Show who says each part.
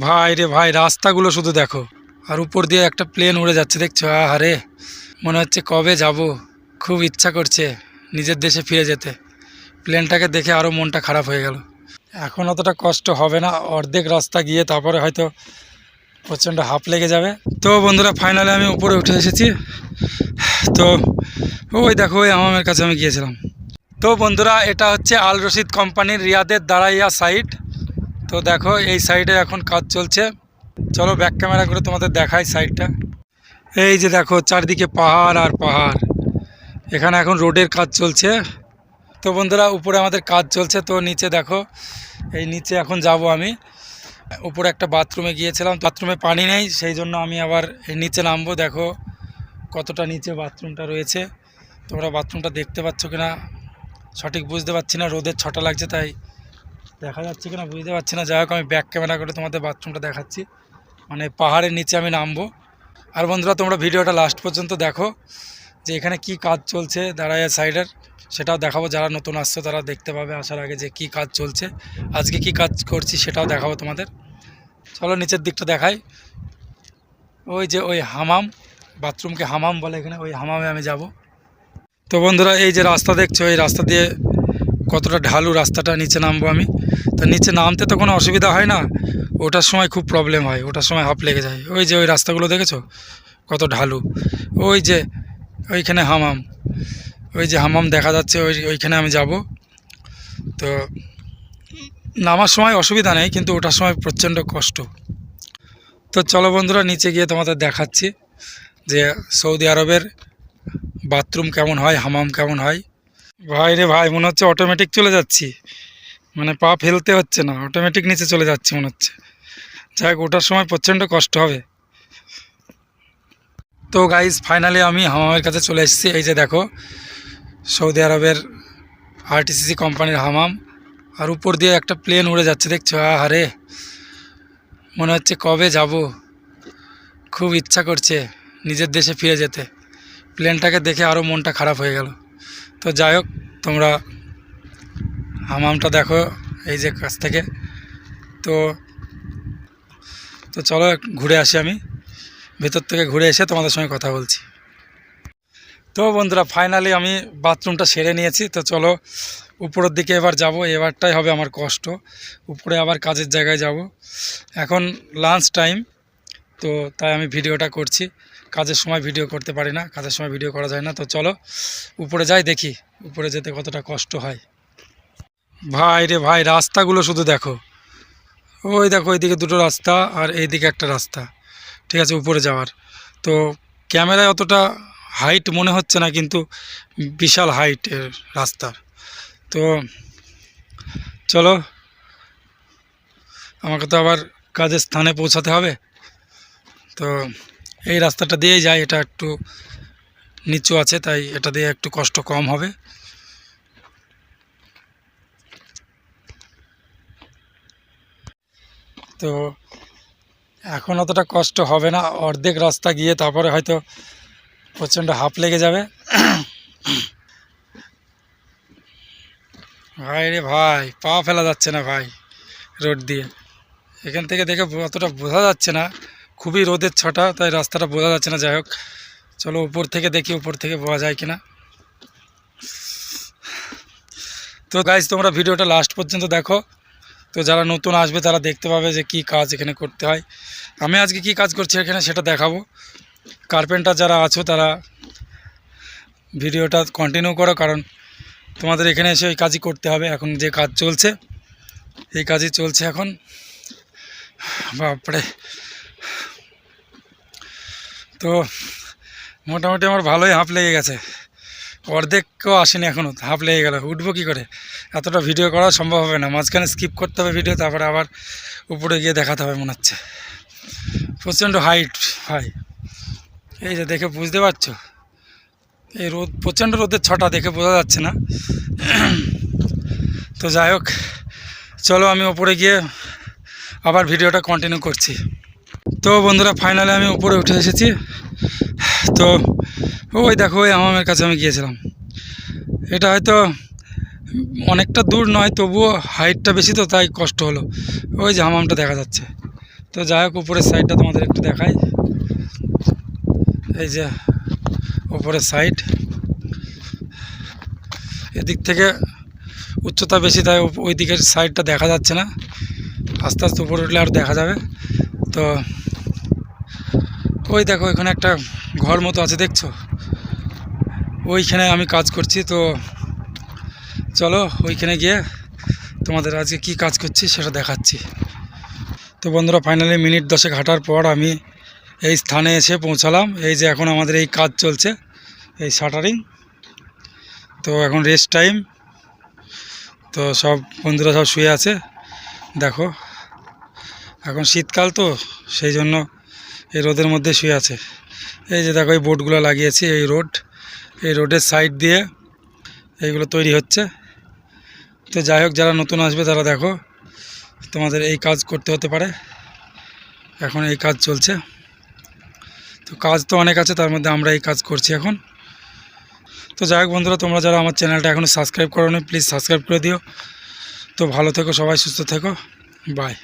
Speaker 1: ভাই রে ভাই, রাস্তাগুলো শুধু দেখো। আর উপর দিয়ে একটা প্লেন উড়ে যাচ্ছে, দেখছ? আরে মনে হচ্ছে কবে যাব। খুব ইচ্ছা করছে নিজের দেশে ফিরে যেতে। প্লেনটাকে দেখে আরও মনটা খারাপ হয়ে গেল। এখন অতটা কষ্ট হবে না, অর্ধেক রাস্তা গিয়ে তারপরে হয়তো প্রচণ্ড হাফ লেগে যাবে। তো বন্ধুরা ফাইনালে আমি উপরে উঠে এসেছি। তো ওই দেখো, ওই আমামের কাছে আমি গিয়েছিলাম। তো বন্ধুরা, এটা হচ্ছে আল রশিদ কোম্পানির রিয়াদের দাঁড়াইয়া সাইট তো দেখো, এই সাইডে এখন কাজ চলছে। চলো ব্যাক ক্যামেরা করে তোমাদের দেখাই সাইডটা। এই যে দেখো, চারদিকে পাহাড় আর পাহাড়। এখানে এখন রোডের কাজ চলছে। তো বন্ধুরা, উপরে আমাদের কাজ চলছে। তো নিচে দেখো, এই নিচে এখন যাব আমি। উপরে একটা বাথরুমে গিয়েছিলাম। বাথরুমে পানি নেই, সেই জন্য আমি আবার এই নিচে নামবো। দেখো কতটা নিচে বাথরুমটা রয়েছে। তোমরা বাথরুমটা দেখতে পাচ্ছ কিনা? সঠিক বুঝতে পারছি না, রোদের ছটা লাগছে, তাই দেখা যাচ্ছে কিনা বুঝতে পারছি না। যাই হোক, আমি ব্যাক ক্যামেরা করে তোমাদের বাথরুমটা দেখাচ্ছি। মানে পাহাড়ের নিচে আমি নামবো। আর বন্ধুরা, তোমরা ভিডিওটা লাস্ট পর্যন্ত দেখো যে এখানে কি কাজ চলছে দাঁড়ায় সাইডের সেটাও দেখাবো। যারা নতুন আসছো, তারা দেখতে পাবে আসার আগে যে কি কাজ চলছে। আজকে কি কাজ করছি সেটাও দেখাবো তোমাদের। চলো, নিচের দিকটা দেখাই। ওই যে ওই হামাম বাথরুমকে হামাম বলে এখানে। ওই হামামে আমি যাব। তো বন্ধুরা, এই যে রাস্তা দেখছ, এই রাস্তা দিয়ে কতটা ঢালু রাস্তাটা নিচে নামবো আমি? তো নিচে নামতে তো কোনো অসুবিধা হয় না। ওটার সময় খুব প্রবলেম হয়, ওটার সময় হাফ লেগে যায়। ওই যে ওই রাস্তাগুলো দেখেছ? কত ঢালু। ওই যে ওইখানে হামাম। ওই যে হামাম দেখা যাচ্ছে, ওই ওইখানে আমি যাব। তো নামার সময় অসুবিধা নেই, কিন্তু ওটার সময় প্রচণ্ড কষ্ট। তো চলো বন্ধুরা, নিচে গিয়ে তোমাদের দেখাচ্ছি যে সৌদি আরবের বাথরুম কেমন হয়, হামাম কেমন হয়। ভাই রে ভাই, মনে হচ্ছে অটোমেটিক চলে যাচ্ছি। মানে পা ফেলতে হচ্ছে না অটোমেটিক নিচে চলে যাচ্ছে মনে হচ্ছে। যাই ওটার সময় প্রচণ্ড কষ্ট হবে। তো গাইজ ফাইনালি আমি হামামের কাছে চলে এসেছি। এই যে দেখো, সৌদি আরবের আরটিসিসি কোম্পানির হামাম। আর উপর দিয়ে একটা প্লেন উড়ে যাচ্ছে, দেখছ? আরে মনে হচ্ছে কবে যাব? খুব ইচ্ছা করছে নিজের দেশে ফিরে যেতে। প্লেনটাকে দেখে আরও মনটা খারাপ হয়ে গেল। তো যাই হোক, তোমরা হামামটা দেখো এই যে কাছ থেকে। তো তো চলো ঘুরে আসি আমি। ভেতর থেকে ঘুরে এসে তোমাদের সঙ্গে কথা বলছি। তো বন্ধুরা ফাইনালি আমি বাথরুমটা সেরে নিয়েছি। তো চলো, উপরের দিকে এবার যাব। এবারটাই হবে আমার কষ্ট। উপরে আবার কাজের জায়গায় যাব। এখন লাঞ্চ টাইম তো তাই আমি ভিডিওটা করছি। কাজের সময় ভিডিও করতে পারি না, কাজের সময় ভিডিও করা যায় না। তো চলো, উপরে যাই দেখি, উপরে যেতে কতটা কষ্ট হয়। ভাই রে ভাই, রাস্তাগুলো শুধু দেখো। ওই দেখো ওইদিকে দুটো রাস্তা আর এইদিকে একটা রাস্তা। ঠিক আছে, উপরে যাওয়ার। তো ক্যামেরায় অতটা হাইট মনে হচ্ছে না, কিন্তু বিশাল হাইটের রাস্তার তো চলো, আমাকে তো আবার কাজের স্থানে পৌঁছাতে হবে। তো এই রাস্তাটা দিয়েই যায়, এটা একটু নিচু আছে, তাই এটা দিয়ে একটু কষ্ট কম হবে। তো এখন অতটা কষ্ট হবে না, অর্ধেক রাস্তা গিয়ে তারপরে হয়তো প্রচণ্ড হাফ লেগে যাবে। ভাই রে ভাই, পা ফেলা যাচ্ছে না ভাই, রোড দিয়ে। এখান থেকে দেখে অতটা বোঝা যাচ্ছে না। খুবই রোদের ছটা, তাই রাস্তাটা বোঝা যাচ্ছে না, যাই হোক। চলো উপর থেকে দেখি, উপর থেকে বোঝা যায় কিনা। তো গাইজ তোমরা ভিডিওটা লাস্ট পর্যন্ত দেখো। তো যারা নতুন আসবে, তারা দেখতে পাবে যে কি কাজ এখানে করতে হয়। আমি আজকে কি কাজ করছি এখানে, সেটা দেখাবো। কার্পেন্টার যারা আছো, তারা ভিডিওটা কন্টিনিউ করো, কারণ তোমাদের এখানে এসে ওই কাজই করতে হবে। এখন যে কাজ চলছে, এই কাজই চলছে এখন। বাপরে। তো মোটামুটি আমার ভালোই হাঁপ লেগে গেছে। অর্ধেকও আসেনি এখনও হাঁপ লেগে গেল। উঠবো কী করে? এতটা ভিডিও করা সম্ভব হবে না। মাঝখানে স্কিপ করতে হবে ভিডিও তারপরে আবার উপরে গিয়ে দেখাতে হবে, মনে হচ্ছে। প্রচণ্ড হাইট ভাই। এই যে দেখে বুঝতে পারছ? এই রোদ, প্রচণ্ড রোদের ছটা, দেখে বোঝা যাচ্ছে না। তো যাই হোক, চলো আমি ওপরে গিয়ে আবার ভিডিওটা কন্টিনিউ করছি। তো বন্ধুরা ফাইনালে আমি উপরে উঠে এসেছি। তো ওই দেখো, ওই আমামের কাছে আমি গিয়েছিলাম। এটা হয়তো অনেকটা দূর নয়, তবুও হাইটটা বেশি তো, তাই কষ্ট হলো। ওই যে হামামটা দেখা যাচ্ছে। তো যাই হোক, উপরের সাইডটা তোমাদের একটু দেখাই। এই যে উপরের সাইড এদিক থেকে উচ্চতা বেশি, তাই ওই দিকের সাইডটা দেখা যাচ্ছে না। আস্তে আস্তে উপরে উঠলে আর দেখা যাবে। তো ওই দেখো, এখানে একটা ঘর মতো আছে, দেখছ? ওইখানে আমি কাজ করছি, তো চলো ওইখানে গিয়ে তোমাদের আজকে কি কাজ করছি সেটা দেখাচ্ছি। তো বন্ধুরা ফাইনালি মিনিট দশেক হাঁটার পর আমি এই স্থানে এসে পৌঁছালাম। এই যে এখন আমাদের এই কাজ চলছে, এই শাটারিং। তো এখন রেস্ট টাইম তো সব বন্ধুরা সব শুয়ে আছে। দেখো, এখন শীতকাল তো, সেই জন্য এই রোদের মধ্যে শুয়ে আছে। এই যে দেখো, এই বোর্ডগুলো লাগিয়েছি এই রোড। এই রোডের সাইড দিয়ে এইগুলো তৈরি হচ্ছে। তো যাই হোক, যারা নতুন আসবে তারা দেখো, তোমাদের এই কাজ করতে হতে পারে। এখন এই কাজ চলছে। তো কাজ তো অনেক আছে, তার মধ্যে আমরা এই কাজ করছি এখন। তো যাই হোক বন্ধুরা, তোমরা যারা আমার চ্যানেলটা এখনও সাবস্ক্রাইব করো প্লিজ সাবস্ক্রাইব করে দিও। তো ভালো থেকো, সবাই সুস্থ থেকো। বাই